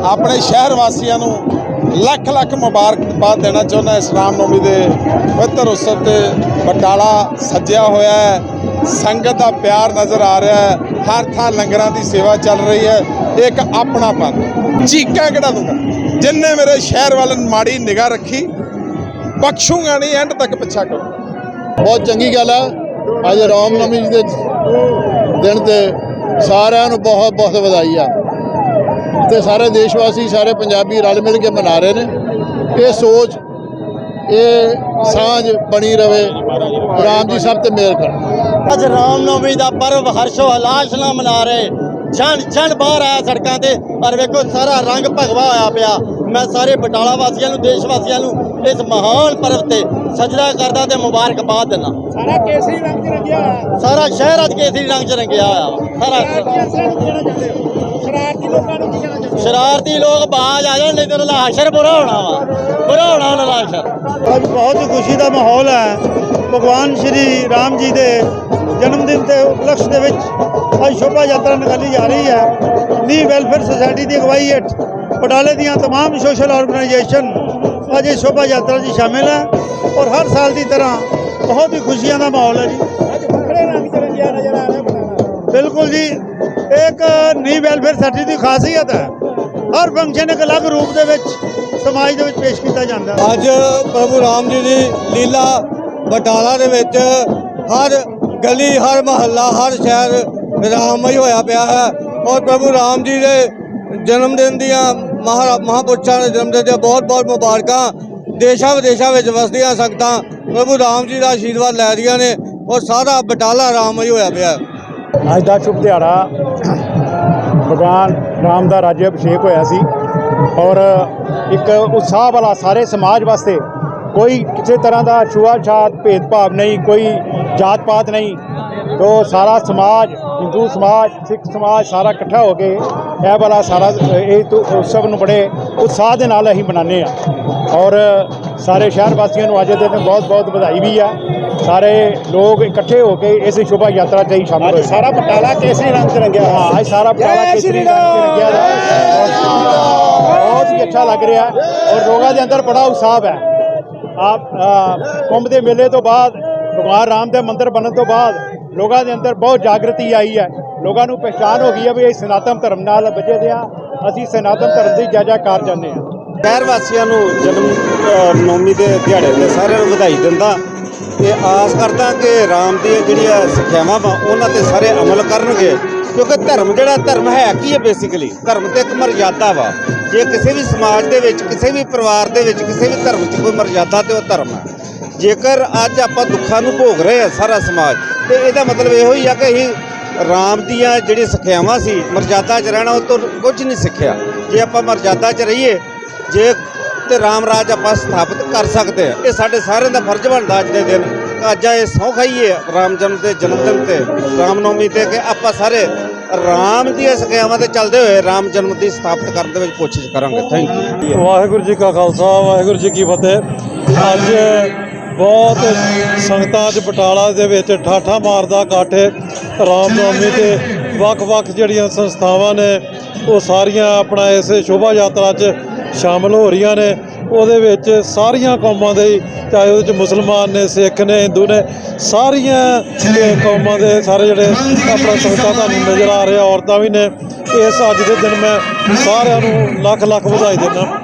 ਆਪਣੇ ਸ਼ਹਿਰ ਵਾਸੀਆਂ ਨੂੰ ਲੱਖ ਲੱਖ ਮੁਬਾਰਕਬਾਦ ਦੇਣਾ ਚਾਹੁੰਦਾ ਇਸ ਰਾਮ ਨੌਮੀ ਦੇ ਪਵਿੱਤਰ ਉਤਸਵ ਤੇ ਬਟਾਲਾ ਸੱਜਿਆ ਹੋਇਆ ਹੈ। ਸੰਗਤ ਦਾ ਪਿਆਰ ਨਜ਼ਰ ਆ ਰਿਹਾ ਹੈ। ਹਰ ਥਾਂ ਲੰਗਰਾਂ ਦੀ ਸੇਵਾ ਚੱਲ ਰਹੀ ਹੈ। ਇੱਕ ਆਪਣਾਪਨ। ਚੀਕਾ ਕਿਹੜਾ ਦੂੰਗਾ ਜਿੰਨੇ ਮੇਰੇ ਸ਼ਹਿਰ ਵੱਲ ਮਾੜੀ ਨਿਗਾਹ ਰੱਖੀ, ਬਖਸ਼ੂਗਾ ਨਹੀਂ ਐਂਡ ਤੱਕ ਪਿੱਛਾ ਕਰੂੰਗਾ ਬਹੁਤ ਚੰਗੀ ਗੱਲ ਹੈ ਅੱਜ ਰਾਮਨਵਮੀ ਜੀ ਦੇ ਦਿਨ ਤੇ ਸਾਰਿਆਂ ਨੂੰ ਬਹੁਤ ਬਹੁਤ ਵਧਾਈ ਆ। ਤੇ ਸਾਰੇ ਦੇਸ਼ ਵਾਸੀ ਸਾਰੇ ਪੰਜਾਬੀ ਰਲ ਮਿਲ ਕੇ ਮਨਾ ਰਹੇ ਨੇ। ਇਹ ਸੋਚ, ਇਹ ਸਾਂਝ ਬਣੀ ਰਵੇ। ਰਾਮ ਜੀ ਸਭ ਤੇ ਮਿਹਰ ਕਰਨ ਅੱਜ ਰਾਮਨੌਮੀ ਦਾ ਪਰਵ ਹਰਸ਼ੋ ਹਲਾਸ਼ ਨਾਲ ਮਨਾ ਰਹੇ। ਜਨ ਜਨ ਬਾਹਰ ਆਇਆ ਸੜਕਾਂ ਤੇ ਔਰ ਵੇਖੋ ਸਾਰਾ ਰੰਗ ਭਗਵਾ ਹੋਇਆ ਪਿਆ। ਮੈਂ ਸਾਰੇ ਬਟਾਲਾ ਵਾਸੀਆਂ ਨੂੰ ਦੇਸ਼ ਵਾਸੀਆਂ ਨੂੰ ਇਸ ਮਹਾਨ ਪਰਵ ਤੇ ਸਜਦਾ ਕਰਦਾ ਤੇ ਮੁਬਾਰਕਬਾਦ ਦਿੰਦਾ। ਸਾਰਾ ਕੇਸਰੀ ਰੰਗ ਚ ਰੰਗਿਆ ਹੋਇਆ। ਸਾਰਾ ਸ਼ਹਿਰ ਅੱਜ ਕੇਸਰੀ ਰੰਗ ਚ ਰੰਗਿਆ ਹੋਇਆ। ਵਾ। ਸਾਰਾ ਸ਼ਰਾਰਤੀ ਲੋਕਾਂ ਨੂੰ ਕੀ ਕਹਿਣਾ ਚਾਹੁੰਦੇ ਸ਼ਰਾਰਤੀ ਲੋਕ ਬਾਜ ਆ ਜਾਣ ਨਹੀਂ ਤੇ ਉਹਨਾਂ ਦਾ ਹਾਸ਼ਰ ਬੁਰਾ ਹੋਣਾ ਵਾ। ਬੁਰਾ ਹੋਣਾ ਉਹਨਾਂ ਦਾ ਹਾਸ਼ਰ ਅੱਜ ਬਹੁਤ ਖੁਸ਼ੀ ਦਾ ਮਾਹੌਲ ਹੈ। ਭਗਵਾਨ ਸ਼੍ਰੀ ਰਾਮ ਜੀ ਦੇ ਜਨਮ ਦਿਨ ਦੇ ਉਪਲਕਸ਼ ਦੇ ਵਿੱਚ ਅੱਜ ਸ਼ੋਭਾ ਯਾਤਰਾ ਨਿਕਾਲੀ ਜਾ ਰਹੀ ਹੈ ਨੀ ਵੈਲਫੇਅਰ ਸੁਸਾਇਟੀ ਦੀ ਅਗਵਾਈ ਹੇਠ ਬਟਾਲੇ ਦੀਆਂ तमाम ਸੋਸ਼ਲ ਆਰਗੇਨਾਈਜੇਸ਼ਨ ਅੱਜ ਇਸ ਸ਼ੋਭਾ ਯਾਤਰਾ 'ਚ ਸ਼ਾਮਿਲ ਹੈ ਔਰ ਹਰ ਸਾਲ ਦੀ ਤਰ੍ਹਾਂ ਬਹੁਤ ਹੀ ਖੁਸ਼ੀਆਂ ਦਾ ਮਾਹੌਲ ਹੈ ਜੀ ਅੱਜ ਵੱਖਰੇ ਰੰਗ ਚ ਰੰਗਿਆ ਨਜ਼ਰ ਆ ਰਿਹਾ ਬਟਾਲਾ ਬਿਲਕੁਲ ਜੀ ਇੱਕ ਨੀ ਵੈਲਫੇਅਰ ਸੁਸਾਇਟੀ ਦੀ ਖਾਸੀਅਤ ਹੈ ਹਰ ਫੰਕਸ਼ਨ ਇੱਕ ਅਲੱਗ ਰੂਪ ਦੇ ਵਿੱਚ ਸਮਾਜ ਦੇ ਵਿੱਚ ਪੇਸ਼ ਕੀਤਾ ਜਾਂਦਾ ਹੈ ਅੱਜ ਪ੍ਰਭੂ ਰਾਮ ਜੀ ਦੀ ਲੀਲਾ ਬਟਾਲਾ ਦੇ ਵਿੱਚ ਹਰ ਗਲੀ, ਹਰ ਮਹੱਲਾ, ਹਰ ਸ਼ਹਿਰ ਰਾਮਮਈ ਹੋਇਆ ਪਿਆ ਹੈ। ਔਰ ਪ੍ਰਭੂ ਰਾਮ ਜੀ ਦੇ ਜਨਮ ਦਿਨ ਦੀਆਂ ਮਹਾ ਮਹਾਂਪੁਰਸ਼ਾਂ ਦੇ ਜਨਮ ਦਿਨ ਦੀਆਂ ਬਹੁਤ ਬਹੁਤ ਮੁਬਾਰਕਾਂ ਦੇਸ਼ਾਂ ਵਿਦੇਸ਼ਾਂ ਵਿੱਚ ਵਸਦੀਆਂ ਸੰਗਤਾਂ ਪ੍ਰਭੂ ਰਾਮ ਜੀ ਦਾ ਆਸ਼ੀਰਵਾਦ ਲੈ ਰਹੀਆਂ ਨੇ ਔਰ ਸਾਰਾ ਬਟਾਲਾ ਰਾਮਮਈ ਹੋਇਆ ਪਿਆ ਅੱਜ ਦਾ ਸ਼ੁਭ ਦਿਹਾੜਾ ਭਗਵਾਨ ਰਾਮ ਦਾ ਰਾਜ ਅਭਿਸ਼ੇਕ ਹੋਇਆ ਸੀ ਔਰ ਇੱਕ ਉਤਸ਼ਾਹ ਵਾਲਾ ਸਾਰੇ ਸਮਾਜ ਵਾਸਤੇ ਕੋਈ ਕਿਸੇ ਤਰ੍ਹਾਂ ਦਾ ਛੂਆ-ਛਾਤ ਭੇਦਭਾਵ ਨਹੀਂ ਕੋਈ ਜਾਤ ਪਾਤ ਨਹੀਂ। ਤੋ ਸਾਰਾ ਸਮਾਜ ਹਿੰਦੂ ਸਮਾਜ ਸਿੱਖ ਸਮਾਜ ਸਾਰਾ ਇਕੱਠਾ ਹੋ ਕੇ ਇਹ ਵਾਲਾ ਸਾਰਾ ਇਹ ਤੋਂ ਉਤਸਵ ਨੂੰ ਬੜੇ ਉਤਸ਼ਾਹ ਦੇ ਨਾਲ ਅਸੀਂ ਮਨਾਉਂਦੇ ਆ ਔਰ ਸਾਰੇ ਸ਼ਹਿਰ ਵਾਸੀਆਂ ਨੂੰ ਅੱਜ ਦੇ ਦਿਨ ਬਹੁਤ ਬਹੁਤ ਵਧਾਈ ਵੀ ਆ। ਸਾਰੇ ਲੋਕ ਇਕੱਠੇ ਹੋ ਕੇ ਇਸ ਸ਼ੋਭਾ ਯਾਤਰਾ 'ਚ ਹੀ ਸ਼ਾਮਲ ਹੋਏ। ਸਾਰਾ ਬਟਾਲਾ ਕੇਸਰੀ ਰੰਗ 'ਚ ਰੰਗਿਆ ਹਾਂ ਅੱਜ ਸਾਰਾ ਬਟਾਲਾ ਕੇਸਰੀ ਰੰਗ 'ਚ ਰੰਗਿਆ। ਬਹੁਤ ਹੀ ਅੱਛਾ ਲੱਗ ਰਿਹਾ। ਔਰ ਲੋਕਾਂ ਦੇ ਅੰਦਰ ਬੜਾ ਉਤਸ਼ਾਹ ਹੈ। ਆਪ ਕੁੰਭ ਦੇ ਮੇਲੇ ਤੋਂ ਬਾਅਦ, ਭਗਵਾਨ ਰਾਮ ਦੇ ਮੰਦਿਰ ਬਣਨ ਤੋਂ ਬਾਅਦ ਲੋਕਾਂ ਦੇ ਅੰਦਰ ਬਹੁਤ ਜਾਗਰਤੀ ਆਈ ਹੈ। ਲੋਕਾਂ ਨੂੰ ਪਛਾਣ ਹੋ ਗਈ ਹੈ ਵੀ ਇਹ ਸਨਾਤਨ ਧਰਮ ਨਾਲ ਵੱਜੇ ਦੇ ਆ। ਅਸੀਂ ਸਨਾਤਨ ਧਰਮ ਦੀ ਜੈ ਜੈਕਾਰ ਜਾਂਦੇ ਹਾਂ। ਸ਼ਹਿਰ ਵਾਸੀਆਂ ਨੂੰ ਜਨਮ ਨੌਮੀ ਦੇ ਦਿਹਾੜੇ ਤੇ ਸਾਰਿਆਂ ਨੂੰ ਵਧਾਈ ਦਿੰਦਾ। ਤੇ ਆਸ ਕਰਦਾ ਕਿ ਰਾਮ ਦੀਆਂ ਜਿਹੜੀਆਂ ਸਿੱਖਿਆਵਾਂ ਵਾ, ਉਹਨਾਂ ਤੇ ਸਾਰੇ ਅਮਲ ਕਰਨਗੇ। ਕਿਉਂਕਿ ਧਰਮ ਜਿਹੜਾ, ਧਰਮ ਹੈ ਕੀ ਹੈ ਬੇਸਿਕਲੀ ਧਰਮ ਤੇ ਇੱਕ ਮਰਜ਼ਾਦਾ ਵਾ। ਜੇ ਕਿਸੇ ਵੀ ਸਮਾਜ ਦੇ ਵਿੱਚ, ਕਿਸੇ ਵੀ ਪਰਿਵਾਰ ਦੇ ਵਿੱਚ, ਕਿਸੇ ਵੀ ਧਰਮ 'ਚ ਕੋਈ ਮਰਜ਼ਾਦਾ ਤੇ ਉਹ ਧਰਮ ਹੈ ਜੇਕਰ ਅੱਜ ਆਪਾਂ ਦੁੱਖਾਂ ਨੂੰ ਭੋਗ ਰਹੇ ਆ ਸਾਰਾ ਸਮਾਜ, ਤੇ ਇਹਦਾ ਮਤਲਬ ਇਹੋ ਹੀ ਆ ਕਿ ਅਸੀਂ ਰਾਮ ਦੀਆਂ ਜਿਹੜੀ ਸਿੱਖਿਆਵਾਂ ਸੀ, ਮਰਜ਼ਾਦਾ 'ਚ ਰਹਿਣਾ, ਉਹ ਤੋਂ ਕੁਝ ਨਹੀਂ ਸਿੱਖਿਆ। ਜੇ ਆਪਾਂ ਮਰਜ਼ਾਦਾ 'ਚ ਰਹੀਏ, ਜੇ ਤੇ ਰਾਮ ਰਾਜ ਆਪਾਂ ਸਥਾਪਿਤ ਕਰ ਸਕਦੇ ਆ ਇਹ ਸਾਡੇ ਸਾਰਿਆਂ ਦਾ ਫਰਜ਼ ਬਣਦਾ ਅੱਜ ਦੇ ਦਿਨ। ਅੱਜ ਇਹ ਸਹੁੰ ਖਾਈਏ ਰਾਮ ਜਨਮ ਦੇ ਜਨਮ ਦਿਨ ਤੇ ਰਾਮ ਨੌਮੀ ਤੇ ਕਿ ਆਪਾਂ ਸਾਰੇ ਰਾਮ ਦੀਆਂ ਸਿੱਖਿਆਵਾਂ ਤੇ ਚੱਲਦੇ ਹੋਏ ਰਾਮ ਜਨਮ ਦੀ ਸਥਾਪਿਤ ਕਰਨ ਦੇ ਵਿੱਚ ਕੋਸ਼ਿਸ਼ ਕਰਾਂਗੇ। ਥੈਂਕ ਯੂ ਵਾਹਿਗੁਰੂ ਜੀ ਕਾ ਖਾਲਸਾ, ਵਾਹਿਗੁਰੂ ਜੀ ਕੀ ਫਤਿਹ। ਅੱਜ ਬਹੁਤ ਸੰਗਤਾਂ 'ਚ ਬਟਾਲਾ ਦੇ ਵਿੱਚ ਠਾਠਾ ਮਾਰਦਾ ਰਾਮ ਨੌਮੀ ਤੇ ਵੱਖ-ਵੱਖ ਜਿਹੜੀਆਂ ਸੰਸਥਾਵਾਂ ਨੇ, ਉਹ ਸਾਰੀਆਂ ਆਪਣਾ ਇਸ ਸ਼ੋਭਾ ਯਾਤਰਾ 'ਚ ਸ਼ਾਮਲ ਹੋ ਰਹੀਆਂ ਨੇ। ਉਹਦੇ ਵਿੱਚ ਸਾਰੀਆਂ ਕੌਮਾਂ ਦੇ ਹੀ, ਚਾਹੇ ਉਹਦੇ 'ਚ ਮੁਸਲਮਾਨ ਨੇ ਸਿੱਖ ਨੇ ਹਿੰਦੂ ਨੇ ਸਾਰੀਆਂ ਕੌਮਾਂ ਦੇ ਸਾਰੇ ਜਿਹੜੇ ਆਪਣਾ ਸੰਗਤਾਂ ਤੁਹਾਨੂੰ ਨਜ਼ਰ ਆ ਰਿਹਾ ਔਰਤਾਂ ਵੀ ਨੇ। ਇਸ ਅੱਜ ਦੇ ਦਿਨ ਮੈਂ ਸਾਰਿਆਂ ਨੂੰ ਲੱਖ ਲੱਖ ਵਧਾਈ ਦਿੰਦਾ।